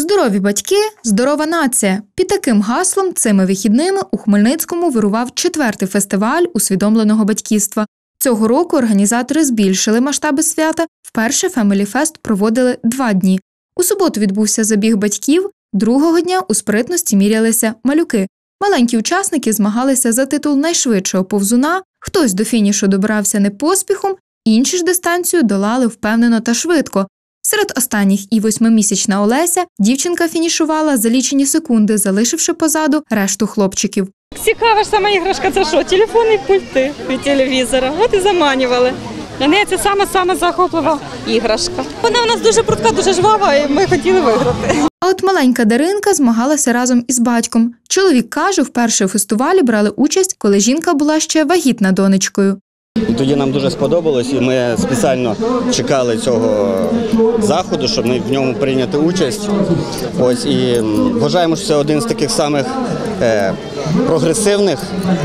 Здорові батьки, здорова нація. Під таким гаслом цими вихідними у Хмельницькому вирував четвертий фестиваль усвідомленого батьківства. Цього року організатори збільшили масштаби свята. Вперше Family Fest проводили два дні. У суботу відбувся забіг батьків. Другого дня у спритності мірялися малюки. Маленькі учасники змагалися за титул найшвидшого повзуна. Хтось до фінішу добирався не поспіхом, інші ж дистанцію долали впевнено та швидко. Серед останніх і восьмимісячна Олеся дівчинка фінішувала за лічені секунди, залишивши позаду решту хлопчиків. Цікава ж сама іграшка, це що? Телефон і пульти від телевізора. От і заманювали. Для неї це саме саме захоплива іграшка. Вона у нас дуже прудка, дуже жвава, і ми хотіли виграти. А от маленька Даринка змагалася разом із батьком. Чоловік каже, вперше у фестивалі брали участь, коли жінка була ще вагітна донечкою. І тоді нам дуже сподобалось, і ми спеціально чекали цього заходу, щоб ми в ньому прийняти участь. Ось і вважаємо, що це один з таких самих е, прогресивних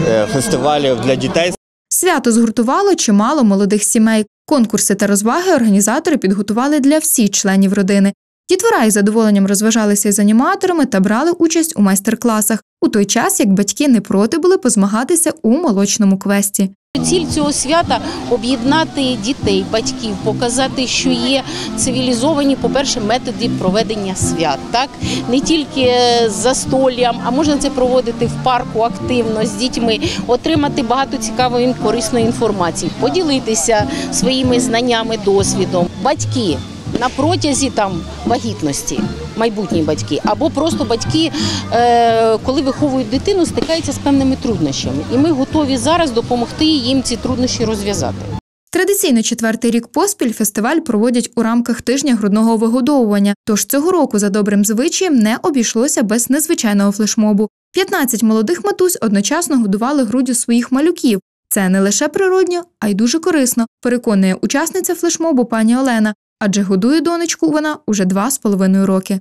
е, фестивалів для дітей. Свято згуртувало чимало молодих сімей. Конкурси та розваги організатори підготували для всіх членів родини. Дітвора із задоволенням розважалися із аніматорами та брали участь у майстер-класах, у той час як батьки не проти були позмагатися у молочному квесті. Ціль цього свята об'єднати дітей, батьків, показати, що є цивілізовані, по-перше, методи проведення свят. Так не тільки з застоллям, а можна це проводити в парку активно з дітьми, отримати багато цікавої корисної інформації, поділитися своїми знаннями, досвідом. Батьки на протязі там вагітності, майбутні батьки, або просто батьки, е, коли виховують дитину, стикаються з певними труднощами, і ми готові зараз допомогти їм ці труднощі розв'язати. Традиційно четвертий рік поспіль фестиваль проводять у рамках тижня грудного вигодовування. Тож цього року за добрим звичаєм не обійшлося без незвичайного флешмобу. 15 молодих матусь одночасно годували груддю своїх малюків. Це не лише природньо, а й дуже корисно. Переконує учасниця флешмобу пані Олена, адже годує донечку вона уже два з половиною роки.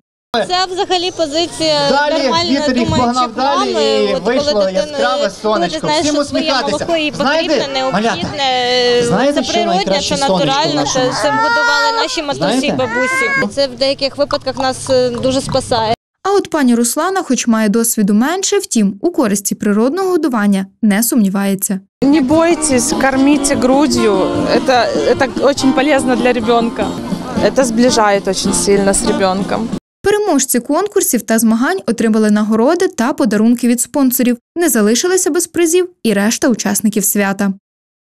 Це взагалі позиція Далі нормальна, вітер їх думаю, погнав далі, і От вийшло коли дитина- яскраве сонечко. Коли ти знаєш, Всім що своє усміхатися. молоко і Знаєте, потрібне, необхідне, знаєте, це що природне, найкраще це сонечко натурально, в це, нашому? це вгодували наші матусі і Знаєте? бабусі. Це в деяких випадках нас е, дуже спасає. А от пані Руслана, хоч має досвіду менше, втім, у користі природного годування не сумнівається. Не бойтесь, кормите грудью. Это, это очень полезно для ребенка. Это сближает очень сильно с ребенком. Переможці конкурсів та змагань отримали нагороди та подарунки від спонсорів. Не залишилися без призів і решта учасників свята.